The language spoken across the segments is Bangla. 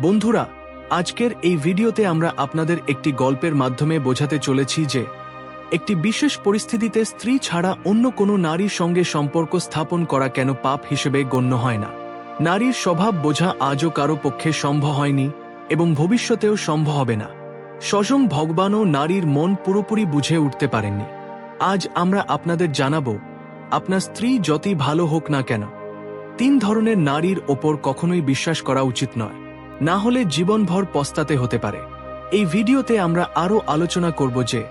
বন্ধুরা, আজকের এই ভিডিওতে আমরা আপনাদের একটি গল্পের মাধ্যমে বোঝাতে চলেছি যে, একটি বিশেষ পরিস্থিতিতে স্ত্রী ছাড়া অন্য কোনো নারীর সঙ্গে সম্পর্ক স্থাপন করা কেন পাপ হিসেবে গণ্য হয় না? নারীর স্বভাব বোঝা আজও কারও পক্ষে সম্ভব হয়নি এবং ভবিষ্যতেও সম্ভব হবে না। স্বয়ং ভগবানও নারীর মন পুরোপুরি বুঝে উঠতে পারেননি। আজ আমরা আপনাদের জানাব, আপনার স্ত্রী যতই ভালো হোক না কেন, তিন ধরনের নারীর ওপর কখনোই বিশ্বাস করা উচিত নয়। না হলে জীবনভর পস্তাতে হতে পারে। এই ভিডিওতে আমরা আরও আলোচনা করব যে,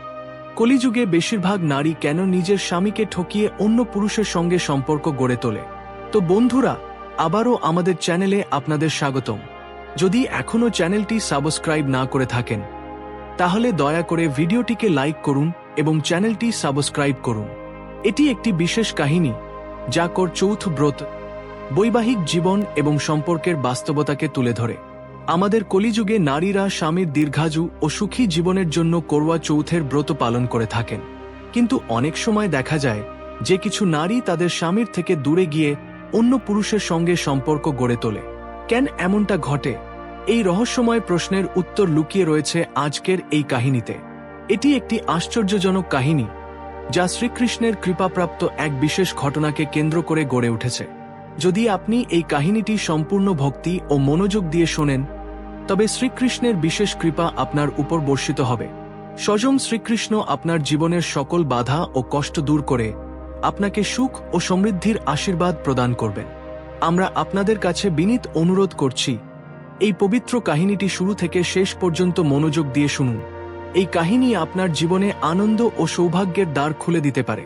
কলিযুগে বেশিরভাগ নারী কেন নিজের স্বামীকে ঠকিয়ে অন্য পুরুষের সঙ্গে সম্পর্ক গড়ে তোলে? তো বন্ধুরা, আবারও আমাদের চ্যানেলে আপনাদের স্বাগতম। যদি এখনও চ্যানেলটি সাবস্ক্রাইব না করে থাকেন, তাহলে দয়া করে ভিডিওটিকে লাইক করুন এবং চ্যানেলটি সাবস্ক্রাইব করুন। এটি একটি বিশেষ কাহিনী যা কর চৌথ ব্রত, বৈবাহিক জীবন এবং সম্পর্কের বাস্তবতাকে তুলে ধরে। আমাদের কলিযুগে নারীরা স্বামীর দীর্ঘায়ু ও সুখী জীবনের জন্য করোয়া চৌথের ব্রত পালন করে থাকেন। কিন্তু অনেক সময় দেখা যায় যে কিছু নারী তাদের স্বামীর থেকে দূরে গিয়ে অন্য পুরুষের সঙ্গে সম্পর্ক গড়ে তোলে। কেন এমনটা ঘটে? এই রহস্যময় প্রশ্নের উত্তর লুকিয়ে রয়েছে আজকের এই কাহিনীতে। এটি একটি আশ্চর্যজনক কাহিনী, যা শ্রীকৃষ্ণের কৃপাপ্রাপ্ত এক বিশেষ ঘটনাকে কেন্দ্র করে গড়ে উঠেছে। যদি আপনি এই কাহিনীটি সম্পূর্ণ ভক্তি ও মনোযোগ দিয়ে শোনেন তবে শ্রীকৃষ্ণের বিশেষ কৃপা আপনার উপর বর্ষিত হবে। স্বয়ং শ্রীকৃষ্ণ আপনার জীবনের সকল বাধা ও কষ্ট দূর করে আপনাকে সুখ ও সমৃদ্ধির আশীর্বাদ প্রদান করবেন। আমরা আপনাদের কাছে বিনীত অনুরোধ করছি, এই পবিত্র কাহিনীটি শুরু থেকে শেষ পর্যন্ত মনোযোগ দিয়ে শুনুন। এই কাহিনী আপনার জীবনে আনন্দ ও সৌভাগ্যের দ্বার খুলে দিতে পারে।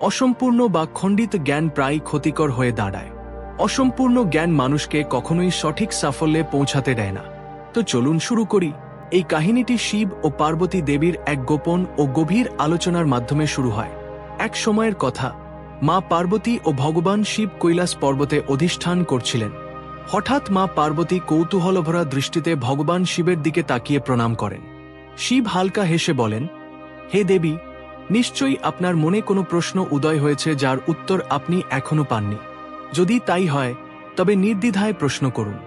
অসম্পূর্ণ বা খণ্ডিত জ্ঞান প্রায় ক্ষতিকর হয়ে দাঁড়ায়। অসম্পূর্ণ জ্ঞান মানুষকে কখনোই সঠিক সাফল্যে পৌঁছাতে দেয় না। তো চলুন শুরু করি। এই কাহিনীটি শিব ও পার্বতী দেবীর এক গোপন ও গভীর আলোচনার মাধ্যমে শুরু হয়। এক সময়ের কথা, মা পার্বতী ও ভগবান শিব কৈলাস পর্বতে অধিষ্ঠান করছিলেন। হঠাৎ মা পার্বতী কৌতূহলভরা দৃষ্টিতে ভগবান শিবের দিকে তাকিয়ে প্রণাম করেন। শিব হালকা হেসে বলেন, হে দেবী, নিশ্চয়ই আপনার মনে কোনো প্রশ্ন উদয় হয়েছে যার উত্তর আপনি এখনও পাননি। যদি তাই হয়, তবে নির্দ্বিধায় প্রশ্ন করুন।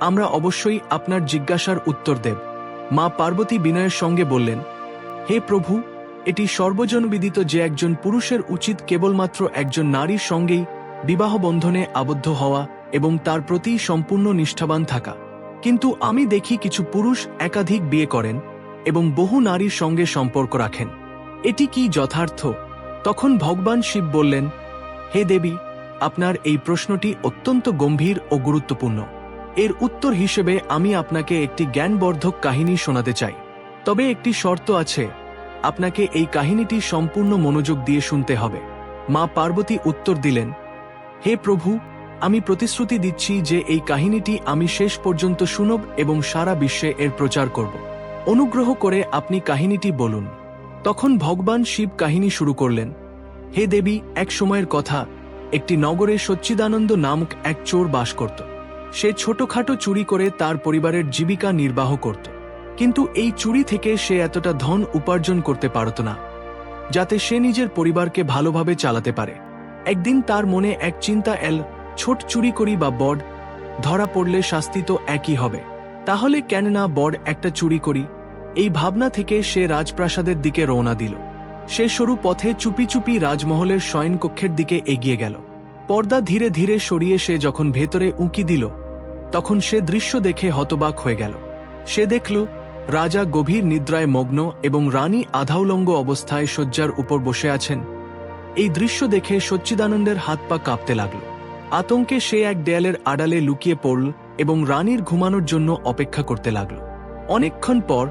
আমরা অবশ্যই আপনার জিজ্ঞাসার উত্তর দেব। মা পার্বতী বিনয়ের সঙ্গে বললেন, হে প্রভু, এটি সর্বজনবিদিত যে একজন পুরুষের উচিত কেবলমাত্র একজন নারীর সঙ্গেই বিবাহ বন্ধনে আবদ্ধ হওয়া এবং তার প্রতি সম্পূর্ণ নিষ্ঠাবান থাকা। কিন্তু আমি দেখি কিছু পুরুষ একাধিক বিয়ে করেন এবং বহু নারীর সঙ্গে সম্পর্ক রাখেন। এটি কি যথার্থ? তখন ভগবান শিব বললেন, হে দেবী, আপনার এই প্রশ্নটি অত্যন্ত গম্ভীর ও গুরুত্বপূর্ণ। এর উত্তর হিসেবে আমি আপনাকে একটি জ্ঞানবর্ধক কাহিনী শোনাতে চাই। তবে একটি শর্ত আছে, আপনাকে এই কাহিনীটি সম্পূর্ণ মনোযোগ দিয়ে শুনতে হবে। মা পার্বতী উত্তর দিলেন, হে প্রভু, আমি প্রতিশ্রুতি দিচ্ছি যে এই কাহিনীটি আমি শেষ পর্যন্ত শুনব এবং সারা বিশ্বে এর প্রচার করব। অনুগ্রহ করে আপনি কাহিনীটি বলুন। তখন ভগবান শিব কাহিনী শুরু করলেন, হে দেবী, এক সময়ের কথা, একটি নগরে সচ্চিদানন্দ নামক এক চোর বাস করত। সে ছোটখাটো চুরি করে তার পরিবারের জীবিকা নির্বাহ করত। কিন্তু এই চুরি থেকে সে এতটা ধন উপার্জন করতে পারত না, যাতে সে নিজের পরিবারকে ভালোভাবে চালাতে পারে। একদিন তার মনে এক চিন্তা এল, ছোট চুরি করি বা বড, ধরা পড়লে শাস্তি তো একই হবে। তাহলে কেন না বড একটা চুরি করি? এই ভাবনা থেকে সে রাজপ্রাসাদের দিকে রওনা দিল। সে সরু পথে চুপি চুপি রাজমহলের শয়নকক্ষের দিকে এগিয়ে গেল। পর্দা ধীরে ধীরে সরিয়ে সে যখন ভেতরে উঁকি দিল, তখন সে দৃশ্য দেখে হতবাক হয়ে গেল। সে দেখল, রাজা গভীর নিদ্রায় মগ্ন এবং রানী আধাউলঙ্গ অবস্থায় শয্যার উপর বসে আছেন। এই দৃশ্য দেখে সচ্চিদানন্দের হাত পা কাঁপতে লাগল। আতঙ্কে সে এক দেয়ালের আড়ালে লুকিয়ে পড়ল এবং রানীর ঘুমানোর জন্য অপেক্ষা করতে লাগল। অনেকক্ষণ পর,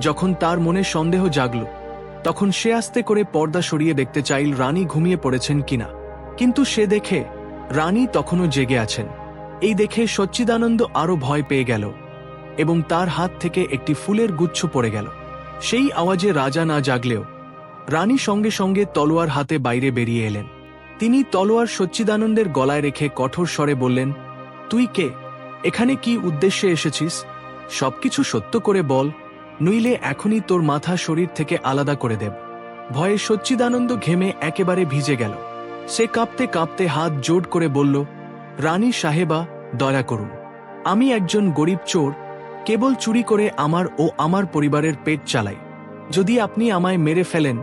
যখন তার মনে সন্দেহ জাগল, তখন সে আস্তে করে পর্দা সরিয়ে দেখতে চাইল রানী ঘুমিয়ে পড়েছেন কিনা। কিন্তু সে দেখে রানী তখনও জেগে আছেন। এই দেখে সচ্চিদানন্দ আরও ভয় পেয়ে গেল এবং তার হাত থেকে একটি ফুলের গুচ্ছ পড়ে গেল। সেই আওয়াজে রাজা না জাগলেও রানী সঙ্গে সঙ্গে তলোয়ার হাতে বাইরে বেরিয়ে এলেন। তিনি তলোয়ার সচ্চিদানন্দের গলায় রেখে কঠোর স্বরে বললেন, তুই কে? এখানে কি উদ্দেশ্যে এসেছিস? সবকিছু সত্য করে বল, নইলে এখনই তোর মাথা শরীর থেকে আলাদা করে দেব। ভয়ে সচ্চিদানন্দ ঘেমে একেবারে ভিজে গেল। সে কাঁপতে কাঁপতে হাত জোট করে বলল, রানী সাহেবা, দয়া করুন। আমি একজন গরিব চোর, কেবল চুরি করে আমার ও আমার পরিবারের পেট চালায় যদি আপনি আমায় মেরে ফেলেন,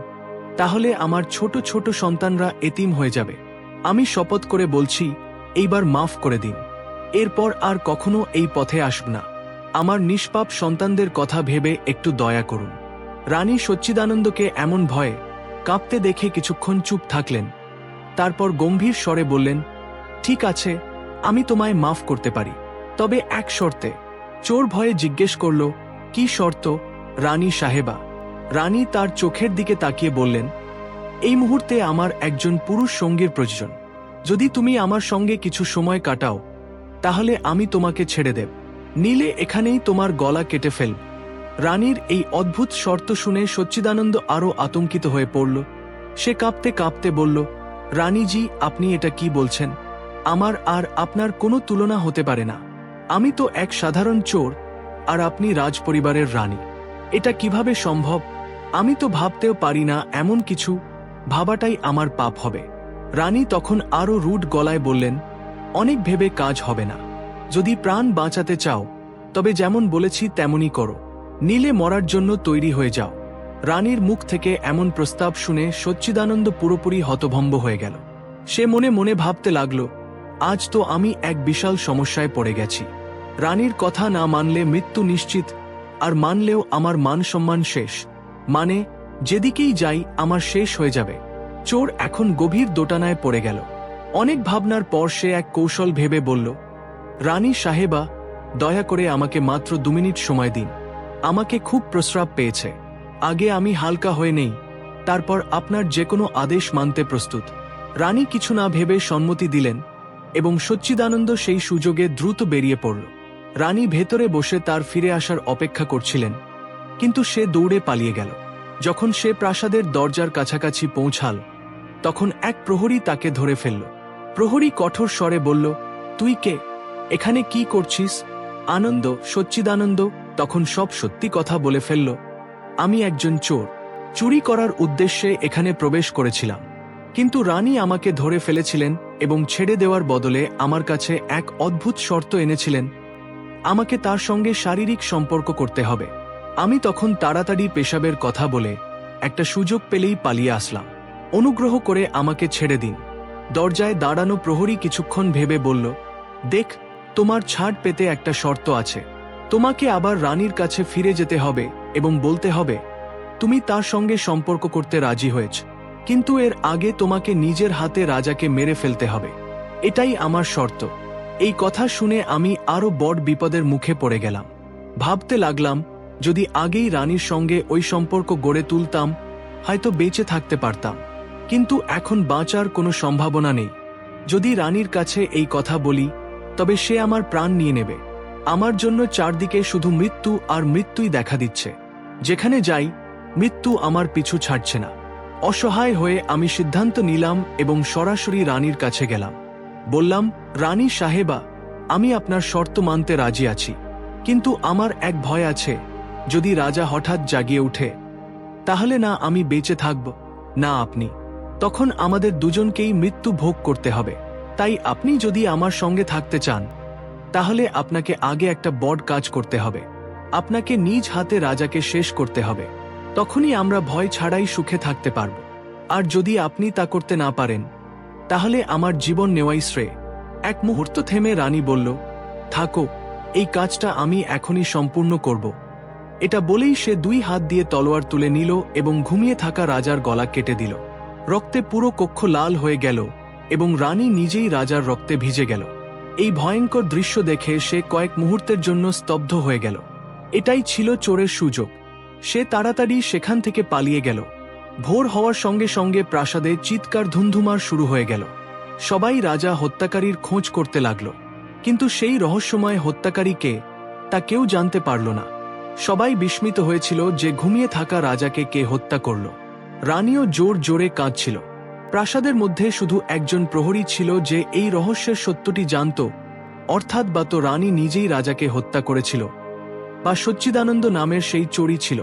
তাহলে আমার ছোট ছোট সন্তানরা এতিম হয়ে যাবে। আমি শপথ করে বলছি, এইবার মাফ করে দিন। এরপর আর কখনো এই পথে আসব না। আমার নিষ্পাপ সন্তানদের কথা ভেবে একটু দয়া করুন। রানী সচ্চিদানন্দকে এমন ভয়ে কাঁপতে দেখে কিছুক্ষণ চুপ থাকলেন। তারপর গম্ভীর স্বরে বললেন, ঠিক আছে, আমি তোমায় মাফ করতে পারি। তবে এক শর্তে, চোর ভয়ে জিজ্ঞেস করল, কি শর্ত? রানী সাহেবা? রানী তার চোখের দিকে তাকিয়ে বললেন, এই মুহূর্তে আমার একজন পুরুষ সঙ্গীর প্রয়োজন। যদি তুমি আমার সঙ্গে কিছু সময় কাটাও, তাহলে আমি তোমাকে ছেড়ে দেব। নীলে এখানেই তোমার গলা কেটে ফেলব রানীর এই অদ্ভুত শর্ত শুনে সচ্চিদানন্দ আরও আতঙ্কিত হয়ে পড়ল। সে কাঁপতে কাঁপতে বলল রানীজি, আপনি এটা কি বলছেন? আমার আর আপনার কোনো তুলনা হতে পারে না। আমি তো এক সাধারণ চোর, আর আপনি রাজপরিবারের রানী। এটা কীভাবে সম্ভব? আমি তো ভাবতেও পারি না এমন কিছু। ভাবাটাই আমার পাপ হবে। রানী তখন আরও রুট গলায় বললেন, অনেক ভেবে কাজ হবে না। যদি প্রাণ বাঁচাতে চাও, তবে যেমন বলেছি তেমনই করো। নীলে মরার জন্য তৈরি হয়ে যাও। রানীর মুখ থেকে এমন প্রস্তাব শুনে সচ্চিদানন্দ পুরোপুরি হতভম্ব হয়ে গেল। সে মনে মনে ভাবতে লাগল, আজ তো আমি এক বিশাল সমস্যায় পড়ে গেছি। রানীর কথা না মানলে মৃত্যু নিশ্চিত, আর মানলেও আমার মান সম্মান শেষ। মানে যেদিকেই যাই, আমার শেষ হয়ে যাবে। চোর এখন গভীর দোটানায় পড়ে গেল। অনেক ভাবনার পর সে এক কৌশল ভেবে বলল, রানী সাহেবা, দয়া করে আমাকে মাত্র দু মিনিট সময় দিন। আমাকে খুব প্রস্রাব পেয়েছে। আগে আমি হালকা হয়ে নেই। তারপর আপনার যে কোনো আদেশ মানতে প্রস্তুত। রানী কিছু না ভেবে সম্মতি দিলেন এবং সচ্চিদানন্দ সেই সুযোগে দ্রুত বেরিয়ে পড়ল। রানী ভেতরে বসে তার ফিরে আসার অপেক্ষা করছিলেন, কিন্তু সে দৌড়ে পালিয়ে গেল। যখন সে প্রাসাদের দরজার কাছাকাছি পৌঁছাল, তখন এক প্রহরী তাকে ধরে ফেলল। প্রহরী কঠোর স্বরে বলল, তুই কে? এখানে কি করছিস? আনন্দ, সচ্চিদানন্দ তখন সব সত্যি কথা বলে ফেলল আমি একজন চোর। চুরি করার উদ্দেশ্যে এখানে প্রবেশ করেছিলাম। কিন্তু রানী আমাকে ধরে ফেলেছিলেন এবং ছেড়ে দেওয়ার বদলে আমার কাছে এক অদ্ভুত শর্ত এনেছিলেন। আমাকে তার সঙ্গে শারীরিক সম্পর্ক করতে হবে। আমি তখন তাড়াতাড়ি পেশাবের কথা বলে একটা সুযোগ পেলেই পালিয়ে আসলাম। অনুগ্রহ করে আমাকে ছেড়ে দিন। দরজায় দাঁড়ানো প্রহরী কিছুক্ষণ ভেবে বলল, দেখ, তোমার ছাড় পেতে একটা শর্ত আছে। তোমাকে আবার রানীর কাছে ফিরে যেতে হবে এবং বলতে হবে, তুমি তার সঙ্গে সম্পর্ক করতে রাজি হয়েছ, কিন্তু এর আগে তোমাকে নিজের হাতে রাজাকে মেরে ফেলতে হবে। এটাই আমার শর্ত। এই কথা শুনে আমি আরও বড় বিপদের মুখে পড়ে গেলাম। ভাবতে লাগলাম, যদি আগেই রানীর সঙ্গে ওই সম্পর্ক গড়ে তুলতাম, হয়তো বেঁচে থাকতে পারতাম। কিন্তু এখন বাঁচার কোনো সম্ভাবনা নেই। যদি রানীর কাছে এই কথা বলি, তবে সে আমার প্রাণ নিয়ে নেবে। আমার জন্য চারদিকে শুধু মৃত্যু আর মৃত্যুই দেখা দিচ্ছে। যেখানে যাই, মৃত্যু আমার পিছু ছাড়ছে না। অসহায় হয়ে আমি সিদ্ধান্ত নিলাম এবং সরাসরি রানীর কাছে গেলাম। বললাম, রানী সাহেবা, আমি আপনার শর্ত মানতে রাজি আছি। কিন্তু আমার এক ভয় আছে, যদি রাজা হঠাৎ জাগিয়ে উঠে তাহলে না আমি বেঁচে থাকব, না আপনি। তখন আমাদের দুজনকেই মৃত্যু ভোগ করতে হবে। তাই আপনি যদি আমার সঙ্গে থাকতে চান তাহলে আপনাকে আগে একটা বড় কাজ করতে হবে। আপনাকে নিজ হাতে রাজাকে শেষ করতে হবে। তখনই আমরা ভয় ছাড়াই সুখে থাকতে পারব। আর যদি আপনি তা করতে না পারেন, তাহলে আমার জীবন নেওয়াই শ্রেয়। এক মুহূর্ত থেমে রানী বলল, থাকো, এই কাজটা আমি এখনই সম্পূর্ণ করব। এটা বলেই সে দুই হাত দিয়ে তলোয়ার তুলে নিল এবং ঘুমিয়ে থাকা রাজার গলা কেটে দিল। রক্তে পুরো কক্ষ লাল হয়ে গেল এবং রানী নিজেই রাজার রক্তে ভিজে গেল। এই ভয়ঙ্কর দৃশ্য দেখে সে কয়েক মুহূর্তের জন্য স্তব্ধ হয়ে গেল। এটাই ছিল চোরের সুযোগ। সে তাড়াতাড়ি সেখান থেকে পালিয়ে গেল। ভোর হওয়ার সঙ্গে সঙ্গে প্রাসাদে চিৎকার ধুমধুমার শুরু হয়ে গেল। সবাই রাজা হত্যাকারীর খোঁজ করতে লাগল। কিন্তু সেই রহস্যময় হত্যাকারীকে তা কেউ জানতে পারল না। সবাই বিস্মিত হয়েছিল যে ঘুমিয়ে থাকা রাজাকে কে হত্যা করল। রানীও জোর জোরে কাঁদছিল। প্রাসাদের মধ্যে শুধু একজন প্রহরী ছিল যে এই রহস্যের সত্যটি জানত, অর্থাৎ বা তো রানী নিজেই রাজাকে হত্যা করেছিল, বা সচ্চিদানন্দ নামের সেই চোরই ছিল।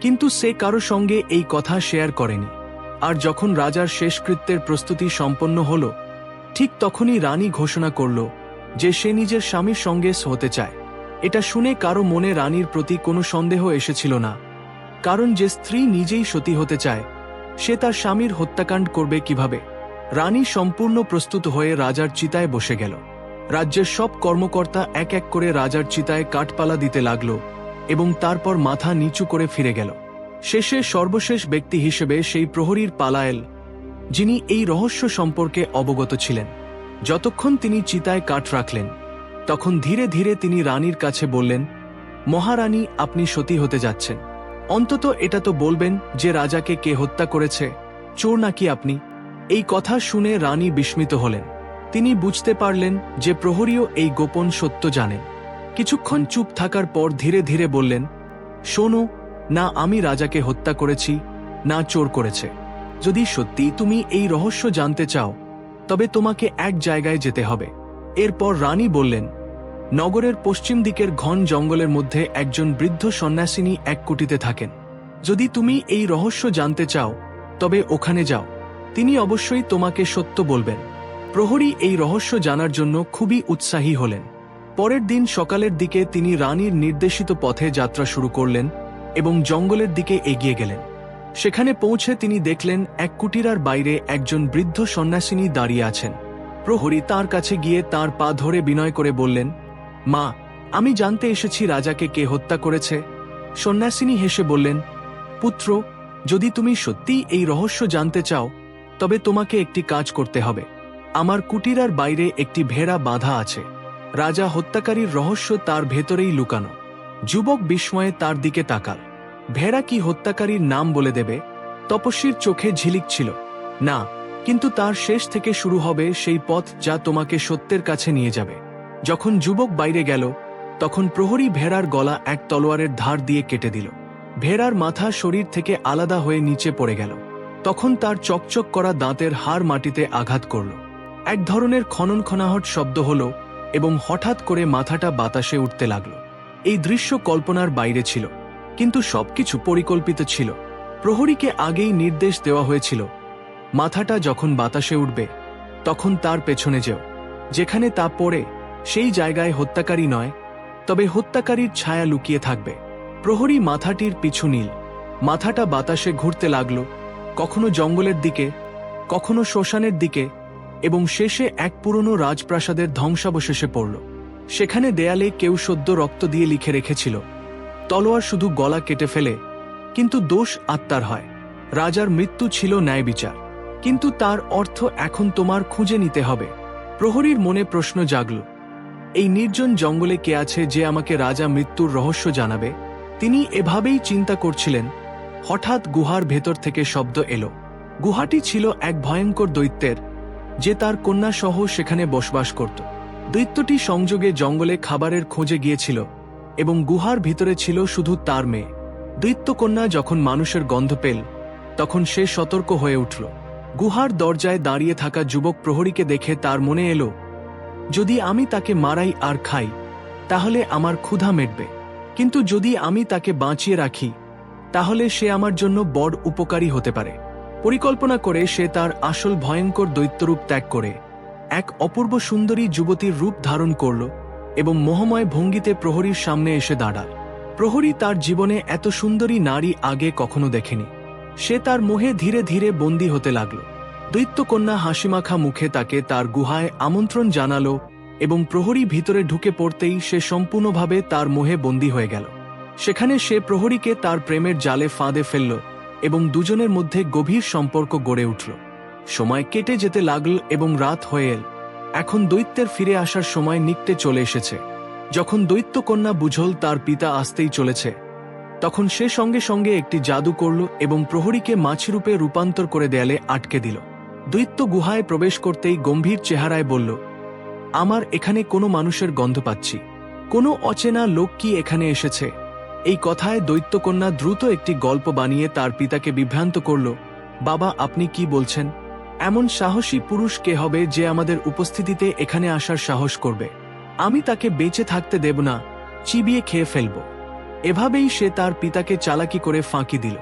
কিন্তু সে কারও সঙ্গে এই কথা শেয়ার করেনি। আর যখন রাজার শেষকৃত্যের প্রস্তুতি সম্পন্ন হল, ঠিক তখনই রানী ঘোষণা করল যে সে নিজের স্বামীর সঙ্গে হতে চায়। এটা শুনে কারও মনে রানীর প্রতি কোনো সন্দেহ এসেছিল না, কারণ যে স্ত্রী নিজেই সতী হতে চায় সে তার স্বামীর হত্যাকাণ্ড করবে কীভাবে? রানী সম্পূর্ণ প্রস্তুত হয়ে রাজার চিতায় বসে গেল। রাজ্যের সব কর্মকর্তা এক এক করে রাজার চিতায় কাঠপালা দিতে লাগল এবং তারপর মাথা নিচু করে ফিরে গেল। শেষে সর্বশেষ ব্যক্তি হিসেবে সেই প্রহরীর পালায়েল, যিনি এই রহস্য সম্পর্কে অবগত ছিলেন। যতক্ষণ তিনি চিতায় কাঠ রাখলেন, তখন ধীরে ধীরে তিনি রানীর কাছে বললেন, মহারানী, আপনি সতী হতে যাচ্ছেন। অন্তত এটা তো বলবেন যে রাজাকে কে হত্যা করেছে। চোর নাকি আপনি? এই কথা শুনে রানী বিস্মিত হলেন। তিনি বুঝতে পারলেন যে প্রহরীও এই গোপন সত্য জানেন কিছুক্ষণ চুপ থাকার পর ধীরে ধীরে বললেন, শোনো, না আমি রাজাকে হত্যা করেছি, না চোর করেছে। যদি সত্যি তুমি এই রহস্য জানতে চাও, তবে তোমাকে এক জায়গায় যেতে হবে। এরপর রানী বললেন নগরের পশ্চিম দিকের ঘন জঙ্গলের মধ্যে একজন বৃদ্ধ সন্ন্যাসিনী এক কুটিতে থাকেন। যদি তুমি এই রহস্য জানতে চাও, তবে ওখানে যাও। তিনি অবশ্যই তোমাকে সত্য বলবেন। প্রহরী এই রহস্য জানার জন্য খুবই উৎসাহী হলেন। পরের দিন সকালের দিকে তিনি রানীর নির্দেশিত পথে যাত্রা শুরু করলেন এবং জঙ্গলের দিকে এগিয়ে গেলেন। সেখানে পৌঁছে তিনি দেখলেন এক কুটিরার বাইরে একজন বৃদ্ধ সন্ন্যাসিনী দাঁড়িয়ে আছেন। প্রহরী তার কাছে গিয়ে তার পা ধরে বিনয় করে বললেন মা, আমি জানতে এসেছি রাজাকে কে হত্যা করেছে। সন্ন্যাসিনী হেসে বললেন, পুত্র, যদি তুমি সত্যিই এই রহস্য জানতে চাও, তবে তোমাকে একটি কাজ করতে হবে। আমার কুটিরার বাইরে একটি ভেড়া বাঁধা আছে। রাজা হত্যাকারীর রহস্য তার ভেতরেই লুকানো। যুবক বিস্ময়ে তার দিকে তাকাল। ভেড়া কি হত্যাকারীর নাম বলে দেবে? তপস্বীর চোখে ঝিলিক ছিল। না, কিন্তু তার শেষ থেকে শুরু হবে সেই পথ যা তোমাকে সত্যের কাছে নিয়ে যাবে। যখন যুবক বাইরে গেল, তখন প্রহরী ভেড়ার গলা এক তলোয়ারের ধার দিয়ে কেটে দিল। ভেড়ার মাথা শরীর থেকে আলাদা হয়ে নিচে পড়ে গেল। তখন তার চকচক করা দাঁতের হাড় মাটিতে আঘাত করল। এক ধরনের খনন খনাহট শব্দ হল এবং হঠাৎ করে মাথাটা বাতাসে উঠতে লাগল। এই দৃশ্য কল্পনার বাইরে ছিল, কিন্তু সবকিছু পরিকল্পিত ছিল। প্রহরীকে আগেই নির্দেশ দেওয়া হয়েছিল, মাথাটা যখন বাতাসে উঠবে, তখন তার পেছনে যেও, যেখানে তা পড়ে সেই জায়গায় হত্যাকারী নয়, তবে হত্যাকারীর ছায়া লুকিয়ে থাকবে। প্রহরী মাথাটির পিছু নীল। মাথাটা বাতাসে ঘুরতে লাগল, কখনো জঙ্গলের দিকে, কখনো শ্মশানের দিকে, এবং শেষে এক পুরনো রাজপ্রাসাদের ধ্বংসাবশেষে পড়ল। সেখানে দেয়ালে কেউ সদ্য রক্ত দিয়ে লিখে রেখেছিল, তলোয়ার শুধু গলা কেটে ফেলে, কিন্তু দোষ আত্মার হয়। রাজার মৃত্যু ছিল ন্যায় বিচার কিন্তু তার অর্থ এখন তোমার খুঁজে নিতে হবে। প্রহরীর মনে প্রশ্ন জাগল এই নির্জন জঙ্গলে কে আছে যে আমাকে রাজা মৃত্যুর রহস্য জানাবে? তিনি এভাবেই চিন্তা করছিলেন। হঠাৎ গুহার ভেতর থেকে শব্দ এলো। গুহাটি ছিল এক ভয়ঙ্কর দৈত্যের, যে তার কন্যা সহ সেখানে বসবাস করত। দৈত্যটি সংযোগে জঙ্গলে খাবারের খোঁজে গিয়েছিল এবং গুহার ভিতরে ছিল শুধু তার মেয়ে। দৈত্যকন্যা যখন মানুষের গন্ধ পেল, তখন সে সতর্ক হয়ে উঠল। গুহার দরজায় দাঁড়িয়ে থাকা যুবক প্রহরীকে দেখে তার মনে এলো যদি আমি তাকে মারাই আর খাই, তাহলে আমার ক্ষুধা মেটবে। কিন্তু যদি আমি তাকে বাঁচিয়ে রাখি, তাহলে সে আমার জন্য বড় উপকারী হতে পারে। পরিকল্পনা করে সে তার আসল ভয়ঙ্কর দৈত্যরূপ ত্যাগ করে এক অপূর্ব সুন্দরী যুবতীর রূপ ধারণ করল এবং মোহময় ভঙ্গিতে প্রহরীর সামনে এসে দাঁড়াল। প্রহরী তার জীবনে এত সুন্দরী নারী আগে কখনো দেখেনি। সে তার মোহে ধীরে ধীরে বন্দী হতে লাগল। দৈত্যকন্যা হাসিমাখা মুখে তাকে তার গুহায় আমন্ত্রণ জানালো এবং প্রহরী ভিতরে ঢুকে পড়তেই সে সম্পূর্ণভাবে তার মোহে বন্দী হয়ে গেল। সেখানে সে প্রহরীকে তার প্রেমের জালে ফাঁদে ফেলল এবং দুজনের মধ্যে গভীর সম্পর্ক গড়ে উঠল। সময় কেটে যেতে লাগল এবং রাত হয়ে এল। এখন দৈত্যের ফিরে আসার সময় নিকটে চলে এসেছে। যখন দৈত্যকন্যা বুঝল তার পিতা আসতেই চলেছে, তখন সে সঙ্গে সঙ্গে একটি জাদু করল এবং প্রহরীকে মাছিরূপে রূপান্তর করে দেয়ালে আটকে দিল। দৈত্য গুহায় প্রবেশ করতেই গম্ভীর চেহারায় বলল, আমার এখানে কোনো মানুষের গন্ধ পাচ্ছি। কোনো অচেনা লোক কি এখানে এসেছে? এই কথায় দৈত্যকন্যা দ্রুত একটি গল্প বানিয়ে তার পিতাকে বিভ্রান্ত করল, বাবা, আপনি কি বলছেন? এমন সাহসী পুরুষ কে হবে যে আমাদের উপস্থিতিতে এখানে আসার সাহস করবে? আমি তাকে বেঁচে থাকতে দেব না, চিবিয়ে খেয়ে ফেলব। এভাবেই সে তার পিতাকে চালাকি করে ফাঁকি দিল।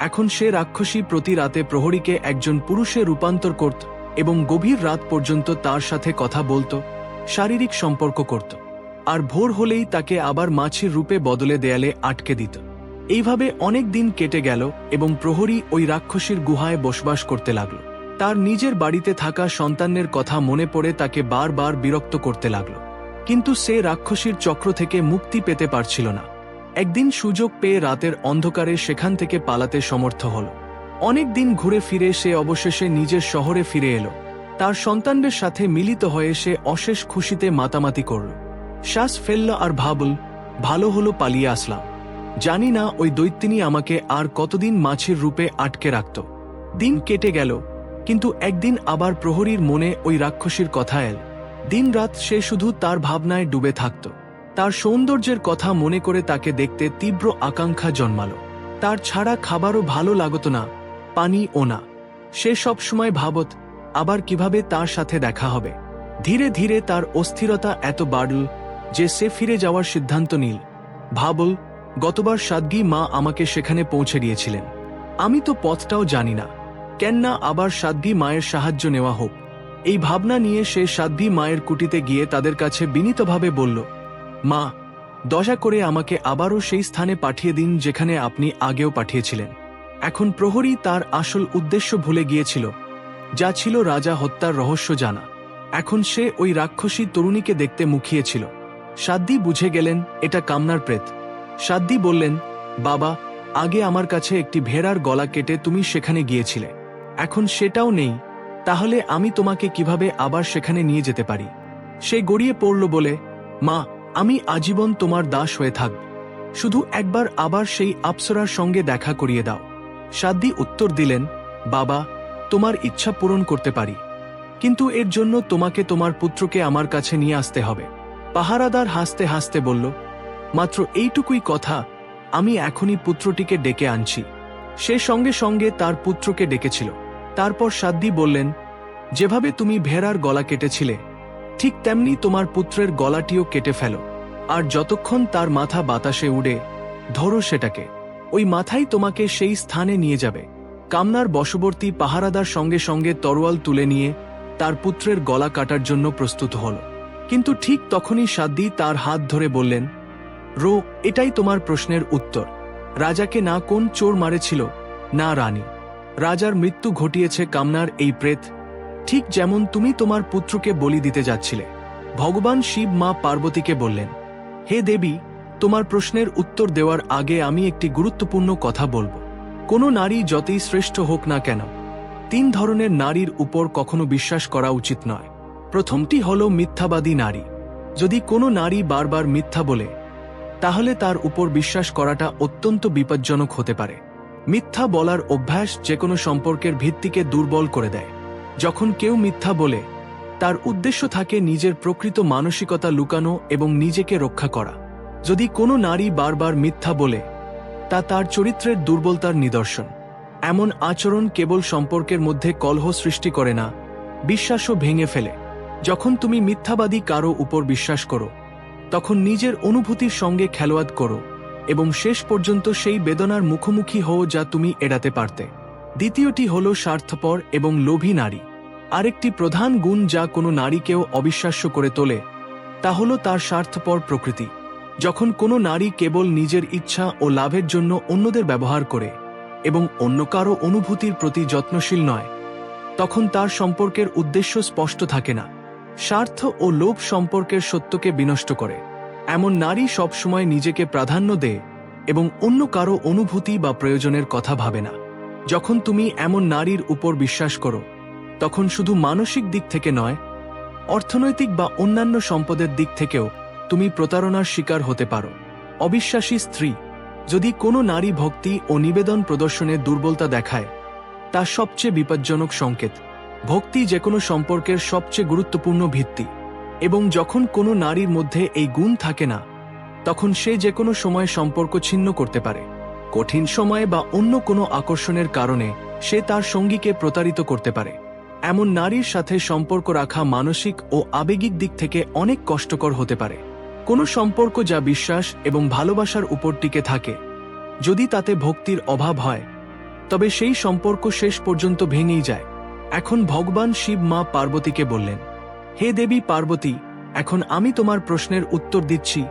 এখন সে রাক্ষসী প্রতি রাতে প্রহরীকে একজন পুরুষে রূপান্তর করত এবং গভীর রাত পর্যন্ত তার সাথে কথা বলতো, শারীরিক সম্পর্ক করত, আর ভোর হলেই তাকে আবার মাছির রূপে বদলে দেয়ালে আটকে দিত। এইভাবে অনেক দিন কেটে গেল এবং প্রহরী ওই রাক্ষসীর গুহায় বসবাস করতে লাগল। তার নিজের বাড়িতে থাকা সন্তানের কথা মনে পড়ে তাকে বারবার বিরক্ত করতে লাগল। কিন্তু সে রাক্ষসীর চক্র থেকে মুক্তি পেতে পারছিল না। একদিন সুযোগ পেয়ে রাতের অন্ধকারে সেখান থেকে পালাতে সমর্থ হল। অনেক দিন ঘুরে ফিরে সে অবশেষে নিজের শহরে ফিরে এলো। তার সন্তানদের সাথে মিলিত হয়ে সে অশেষ খুশিতে মাতামাতি করল। শ্বাস ফেলল আর ভাবল, ভালো হলো পালিয়ে আসলাম। জানি না ওই দৈত্যিনী আমাকে আর কতদিন মাছের রূপে আটকে রাখত। দিন কেটে গেল, কিন্তু একদিন আবার প্রহরীর মনে ওই রাক্ষসীর কথা এল। দিন রাত সে শুধু তার ভাবনায় ডুবে থাকত। তার সৌন্দর্যের কথা মনে করে তাকে দেখতে তীব্র আকাঙ্ক্ষা জন্মালো। তার ছাড়া খাবারও ভালো লাগত না, পানি ও না। সে সবসময় ভাবত, আবার কীভাবে তার সাথে দেখা হবে? ধীরে ধীরে তার অস্থিরতা এত বাড়ল যে সে ফিরে যাওয়ার সিদ্ধান্ত নিল। ভাবল, গতবার সাদগি মা আমাকে সেখানে পৌঁছে দিয়েছিলেন। আমি তো পথটাও জানি না। কেন না আবার সাদগি মায়ের সাহায্য নেওয়া হোক। এই ভাবনা নিয়ে সে সাধ্বী মায়ের কুটিতে গিয়ে তাদের কাছে বিনীতভাবে বলল মা, দয়া করে আমাকে আবারও সেই স্থানে পাঠিয়ে দিন যেখানে আপনি আগেও পাঠিয়েছিলেন। এখন প্রহরী তার আসল উদ্দেশ্য ভুলে গিয়েছিল, যা ছিল রাজা হত্যার রহস্য জানা। এখন সে ওই রাক্ষসী তরুণীকে দেখতে মুখিয়েছিল। সাদ্দি বুঝে গেলেন, এটা কামনার প্রেত। সাদ্দি বললেন, বাবা, আগে আমার কাছে একটি ভেড়ার গলা কেটে তুমি সেখানে গিয়েছিলে। এখন সেটাও নেই, তাহলে আমি তোমাকে কীভাবে আবার সেখানে নিয়ে যেতে পারি? সে গড়িয়ে পড়ল বলে, মা আমি আজীবন তোমার দাস হয়ে থাকব শুধু একবার আবার সেই আপসরার সঙ্গে দেখা করিয়ে দাও। সাদ্দি উত্তর দিলেন, বাবা, তোমার ইচ্ছা পূরণ করতে পারি। কিন্তু এর জন্য তোমাকে তোমার পুত্রকে আমার কাছে নিয়ে আসতে হবে। পাহারাদার হাসতে হাসতে বলল, মাত্র এইটুকুই কথা, আমি এখনই পুত্রটিকে ডেকে আনছি। সে সঙ্গে সঙ্গে তার পুত্রকে ডেকেছিল। তারপর সাদ্দি বললেন, যেভাবে তুমি ভেড়ার গলা কেটেছিলে ঠিক তেমনি তোমার পুত্রের গলাটিও কেটে ফেলো, আর যতক্ষণ তার মাথা বাতাসে উড়ে, ধরো সেটাকে। ওই মাথাই তোমাকে সেই স্থানে নিয়ে যাবে। কামনার বশবর্তী পাহারাদার সঙ্গে সঙ্গে তরোয়াল তুলে নিয়ে তার পুত্রের গলা কাটার জন্য প্রস্তুত হল। কিন্তু ঠিক তখনই সাদ্দি তার হাত ধরে বললেন, রো, এটাই তোমার প্রশ্নের উত্তর। রাজাকে না কোন চোর মারেছিল, না রানী। রাজার মৃত্যু ঘটিয়েছে কামনার এই প্রেত ঠিক যেমন তুমি তোমার পুত্রকে বলি দিতে যাচ্ছিলে। ভগবান শিব মা পার্বতীকে বললেন, হে দেবী, তোমার প্রশ্নের উত্তর দেওয়ার আগে আমি একটি গুরুত্বপূর্ণ কথা বলব। কোনো নারী যতই শ্রেষ্ঠ হোক না কেন, তিন ধরনের নারীর উপর কখনো বিশ্বাস করা উচিত নয়। প্রথমটি হল মিথ্যাবাদী নারী। যদি কোনো নারী বারবার মিথ্যা বলে, তাহলে তার উপর বিশ্বাস করাটা অত্যন্ত বিপজ্জনক হতে পারে। মিথ্যা বলার অভ্যাস যে কোনো সম্পর্কের ভিত্তিকে দুর্বল করে দেয়। যখন কেউ মিথ্যা বলে, তার উদ্দেশ্য থাকে নিজের প্রকৃত মানসিকতা লুকানো এবং নিজেকে রক্ষা করা। যদি কোনো নারী বারবার মিথ্যা বলে, তা তার চরিত্রের দুর্বলতার নিদর্শন। এমন আচরণ কেবল সম্পর্কের মধ্যে কলহ সৃষ্টি করে না, বিশ্বাসও ভেঙে ফেলে। যখন তুমি মিথ্যাবাদী কারও উপর বিশ্বাস করো, তখন নিজের অনুভূতির সঙ্গে খেলোয়াদ করো এবং শেষ পর্যন্ত সেই বেদনার মুখোমুখি হও যা তুমি এড়াতে পারতে। দ্বিতীয়টি হল স্বার্থপর এবং লোভী নারী। আরেকটি প্রধান গুণ যা কোনো নারীকেও অবিশ্বাস্য করে তোলে, তা হল তার স্বার্থপর প্রকৃতি। যখন কোনো নারী কেবল নিজের ইচ্ছা ও লাভের জন্য অন্যদের ব্যবহার করে এবং অন্য কারও অনুভূতির প্রতি যত্নশীল নয়, তখন তার সম্পর্কের উদ্দেশ্য স্পষ্ট থাকে না। স্বার্থ ও লোভ সম্পর্কের সত্যকে বিনষ্ট করে। এমন নারী সবসময় নিজেকে প্রাধান্য দেয় এবং অন্য কারও অনুভূতি বা প্রয়োজনের কথা ভাবে না। যখন তুমি এমন নারীর উপর বিশ্বাস করো তখন শুধু মানসিক দিক থেকে নয়, অর্থনৈতিক বা অন্যান্য সম্পদের দিক থেকেও তুমি প্রতারণার শিকার হতে পারো। অবিশ্বাসী স্ত্রী, যদি কোনো নারী ভক্তি ও নিবেদন প্রদর্শনে দুর্বলতা দেখায়, তা সবচেয়ে বিপজ্জনক সংকেত। ভক্তি যে কোনো সম্পর্কের সবচেয়ে গুরুত্বপূর্ণ ভিত্তি। এবং যখন কোনো নারীর মধ্যে এই গুণ থাকে না, তখন সে যে কোনো সময় সম্পর্ক ছিন্ন করতে পারে। কঠিন সময়ে বা অন্য কোনো আকর্ষণের কারণে সে তার সঙ্গীকে প্রতারিত করতে পারে। এমন নারীর সাথে সম্পর্ক রাখা মানসিক ও আবেগিক দিক থেকে অনেক কষ্টকর হতে পারে। কোনো সম্পর্ক যা বিশ্বাস এবং ভালোবাসার উপর টিকে থাকে। যদি তাতে ভক্তির অভাব হয়, তবে সেই সম্পর্ক শেষ পর্যন্ত ভেঙেই যায়। এখন ভগবান শিব মা পার্বতীকে বললেন, হে দেবী পার্বতী, এখন আমি তোমার প্রশ্নের উত্তর দিচ্ছি।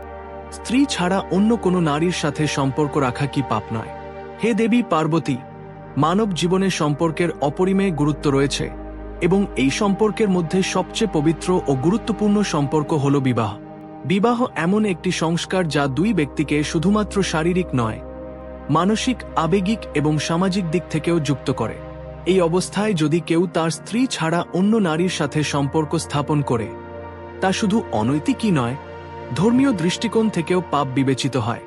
স্ত্রী ছাড়া অন্য কোনো নারীর সাথে সম্পর্ক রাখা কি পাপ নয়? হে দেবী পার্বতী, মানব জীবনে সম্পর্কের অপরিমেয় গুরুত্ব রয়েছে। এবং এই সম্পর্কের মধ্যে সবচেয়ে পবিত্র ও গুরুত্বপূর্ণ সম্পর্ক হল বিবাহ। বিবাহ এমন একটি সংস্কার যা দুই ব্যক্তিকে শুধুমাত্র শারীরিক নয়, মানসিক, আবেগিক এবং সামাজিক দিক থেকেও যুক্ত করে। এই অবস্থায় যদি কেউ তার স্ত্রী ছাড়া অন্য নারীর সাথে সম্পর্ক স্থাপন করে, তা শুধু অনৈতিকই নয়, ধর্মীয় দৃষ্টিকোণ থেকেও পাপ বিবেচিত হয়।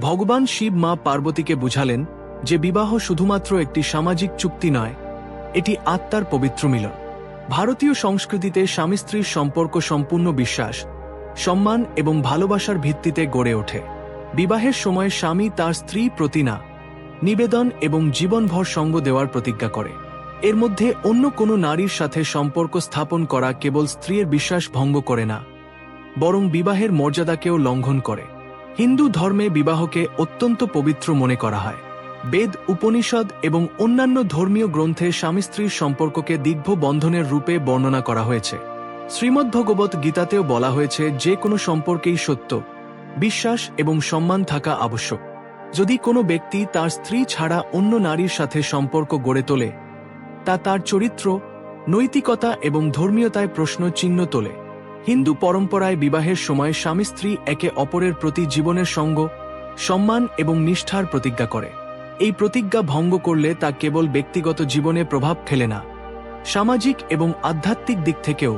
ভগবান শিব মা পার্বতীকে বুঝালেন যে বিবাহ শুধুমাত্র একটি সামাজিক চুক্তি নয় এটি আত্মার পবিত্র মিলন। ভারতীয় সংস্কৃতিতে স্বামী স্ত্রীর সম্পর্ক সম্পূর্ণ বিশ্বাস, সম্মান এবং ভালোবাসার ভিত্তিতে গড়ে ওঠে। বিবাহের সময় স্বামী তার স্ত্রী প্রতি না নিবেদন এবং জীবনভর সঙ্গ দেওয়ার প্রতিজ্ঞা করে। এর মধ্যে অন্য কোনো নারীর সাথে সম্পর্ক স্থাপন করা কেবল স্ত্রীর বিশ্বাস ভঙ্গ করে না, বরং বিবাহের মর্যাদাকেও লঙ্ঘন করে। হিন্দু ধর্মে বিবাহকে অত্যন্ত পবিত্র মনে করা হয়। বেদ, উপনিষদ এবং অন্যান্য ধর্মীয় গ্রন্থে স্বামী স্ত্রীর সম্পর্ককে দীর্ঘ বন্ধনের রূপে বর্ণনা করা হয়েছে। শ্রীমদ্ভগবত গীতাতেও বলা হয়েছে, যে কোনো সম্পর্কেই সত্য, বিশ্বাস এবং সম্মান থাকা আবশ্যক। যদি কোনো ব্যক্তি তার স্ত্রী ছাড়া অন্য নারীর সাথে সম্পর্ক গড়ে তোলে, তা তার চরিত্র, নৈতিকতা এবং ধর্মীয়তায় প্রশ্ন চিহ্ন তোলে। হিন্দু পরম্পরায় বিবাহের সময় স্বামী স্ত্রী একে অপরের প্রতি জীবনের সঙ্গ, সম্মান এবং নিষ্ঠার প্রতিজ্ঞা করে। এই প্রতিজ্ঞা ভঙ্গ করলে তা কেবল ব্যক্তিগত জীবনে প্রভাব ফেলে না, সামাজিক এবং আধ্যাত্মিক দিক থেকেও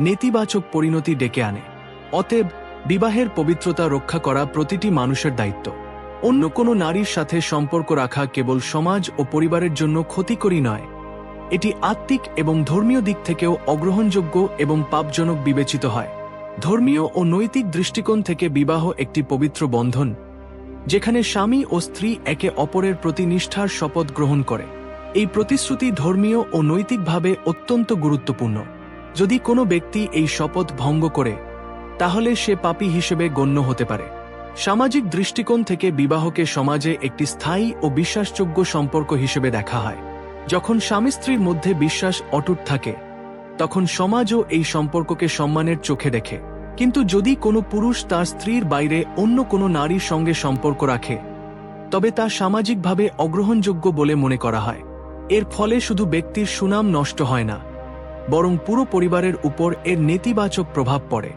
নেতিবাচক পরিণতি ডেকে আনে। অতএব বিবাহের পবিত্রতা রক্ষা করা প্রতিটি মানুষের দায়িত্ব। অন্য কোনো নারীর সাথে সম্পর্ক রাখা কেবল সমাজ ও পরিবারের জন্য ক্ষতিকরী নয়, এটি আত্মিক এবং ধর্মীয় দিক থেকেও অগ্রহণযোগ্য এবং পাপজনক বিবেচিত হয়। ধর্মীয় ও নৈতিক দৃষ্টিকোণ থেকে বিবাহ একটি পবিত্র বন্ধন। যেখানে স্বামী ও স্ত্রী একে অপরের প্রতি নিষ্ঠার শপথ গ্রহণ করে। এই প্রতিশ্রুতি ধর্মীয় ও নৈতিকভাবে অত্যন্ত গুরুত্বপূর্ণ। যদি কোনো ব্যক্তি এই শপথ ভঙ্গ করে, তাহলে সে পাপী হিসেবে গণ্য হতে পারে। সামাজিক দৃষ্টিকোণ থেকে বিবাহকে সমাজে একটি স্থায়ী ও বিশ্বাসযোগ্য সম্পর্ক হিসেবে দেখা হয়। যখন স্বামী স্ত্রীর মধ্যে বিশ্বাস অটুট থাকে, তখন সমাজও এই সম্পর্ককে সম্মানের চোখে দেখে। কিন্তু যদি কোনো পুরুষ তার স্ত্রীর বাইরে অন্য কোনো নারীর সঙ্গে সম্পর্ক রাখে, তবে তা সামাজিকভাবে অগ্রহণযোগ্য বলে মনে করা হয়। এর ফলে শুধু ব্যক্তির সুনাম নষ্ট হয় না, বরং পুরো পরিবারের উপর এর নেতিবাচক প্রভাব পড়ে।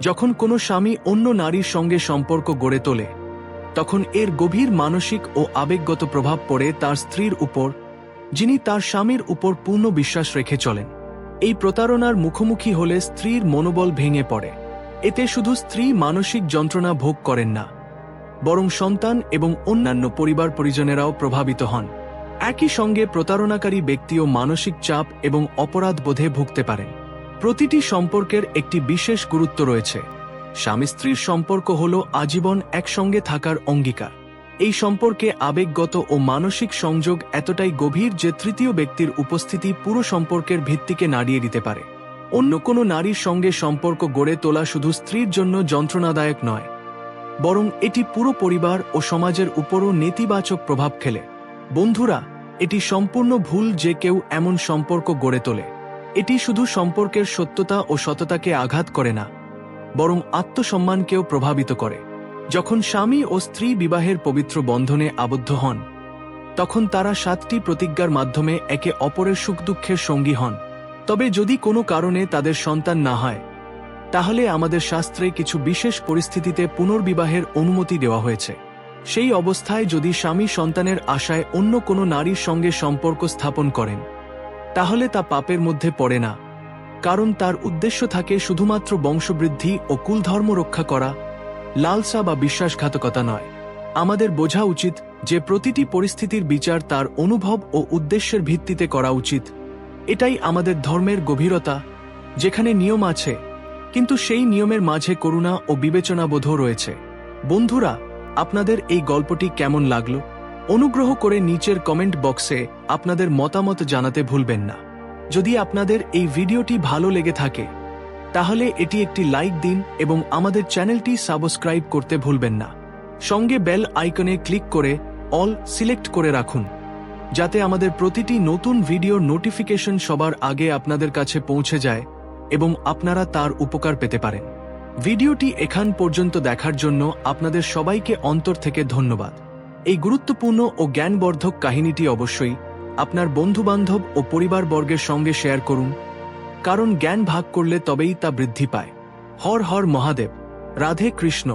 যখন কোনো স্বামী অন্য নারীর সঙ্গে সম্পর্ক গড়ে তোলে, তখন এর গভীর মানসিক ও আবেগগত প্রভাব পড়ে তার স্ত্রীর উপর, যিনি তার স্বামীর উপর পূর্ণ বিশ্বাস রেখে চলেন। এই প্রতারণার মুখোমুখি হলে স্ত্রীর মনোবল ভেঙে পড়ে। এতে শুধু স্ত্রী মানসিক যন্ত্রণা ভোগ করেন না, বরং সন্তান এবং অন্যান্য পরিবার পরিজনেরাও প্রভাবিত হন। একই সঙ্গে প্রতারণাকারী ব্যক্তিও মানসিক চাপ এবং অপরাধ বোধে ভুগতে পারেন। প্রতিটি সম্পর্কের একটি বিশেষ গুরুত্ব রয়েছে। স্বামী স্ত্রীর সম্পর্ক হল আজীবন একসঙ্গে থাকার অঙ্গীকার। এই সম্পর্কে আবেগগত ও মানসিক সংযোগ এতটাই গভীর যে তৃতীয় ব্যক্তির উপস্থিতি পুরো সম্পর্কের ভিত্তিকে নাড়িয়ে দিতে পারে। অন্য কোনো নারীর সঙ্গে সম্পর্ক গড়ে তোলা শুধু স্ত্রীর জন্য যন্ত্রণাদায়ক নয়, বরং এটি পুরো পরিবার ও সমাজের উপরও নেতিবাচক প্রভাব ফেলে। বন্ধুরা, এটি সম্পূর্ণ ভুল যে কেউ এমন সম্পর্ক গড়ে তোলে। এটি শুধু সম্পর্কের সত্যতা ও সততাকে আঘাত করে না, বরং আত্মসম্মানকেও প্রভাবিত করে। যখন স্বামী ও স্ত্রী বিবাহের পবিত্র বন্ধনে আবদ্ধ হন, তখন তারা সাতটি প্রতিজ্ঞার মাধ্যমে একে অপরের সুখ দুঃখের সঙ্গী হন। তবে যদি কোনো কারণে তাদের সন্তান না হয়, তাহলে আমাদের শাস্ত্রে কিছু বিশেষ পরিস্থিতিতে পুনর্বিবাহের অনুমতি দেওয়া হয়েছে। সেই অবস্থায় যদি স্বামী সন্তানের আশায় অন্য কোনো নারীর সঙ্গে সম্পর্ক স্থাপন করেন, তাহলে তা পাপের মধ্যে পড়ে না। কারণ তার উদ্দেশ্য থাকে শুধুমাত্র বংশবৃদ্ধি ও কুলধর্ম রক্ষা করা, লালসা বা বিশ্বাসঘাতকতা নয়। আমাদের বোঝা উচিত যে প্রতিটি পরিস্থিতির বিচার তার অনুভব ও উদ্দেশ্যের ভিত্তিতে করা উচিত। এটাই আমাদের ধর্মের গভীরতা, যেখানে নিয়ম আছে, কিন্তু সেই নিয়মের মাঝে করুণা ও বিবেচনাবোধও রয়েছে। বন্ধুরা, আপনাদের এই গল্পটি কেমন লাগল? অনুগ্রহ করে নিচের কমেন্ট বক্সে আপনাদের মতামত জানাতে ভুলবেন না। যদি আপনাদের এই ভিডিওটি ভালো লেগে থাকে, তাহলে এটি একটি লাইক দিন এবং আমাদের চ্যানেলটি সাবস্ক্রাইব করতে ভুলবেন না। সঙ্গে বেল আইকনে ক্লিক করে অল সিলেক্ট করে রাখুন। যাতে আমাদের প্রতিটি নতুন ভিডিওর নোটিফিকেশন সবার আগে আপনাদের কাছে পৌঁছে যায় এবং আপনারা তার উপকার পেতে পারেন। ভিডিওটি এখান পর্যন্ত দেখার জন্য আপনাদের সবাইকে অন্তর থেকে ধন্যবাদ। এই গুরুত্বপূর্ণ ও জ্ঞানবর্ধক কাহিনীটি অবশ্যই আপনার বন্ধুবান্ধব ও পরিবারবর্গের সঙ্গে শেয়ার করুন, কারণ জ্ঞান ভাগ করলে তবেই তা বৃদ্ধি পায়। হর হর মহাদেব, রাধে কৃষ্ণ।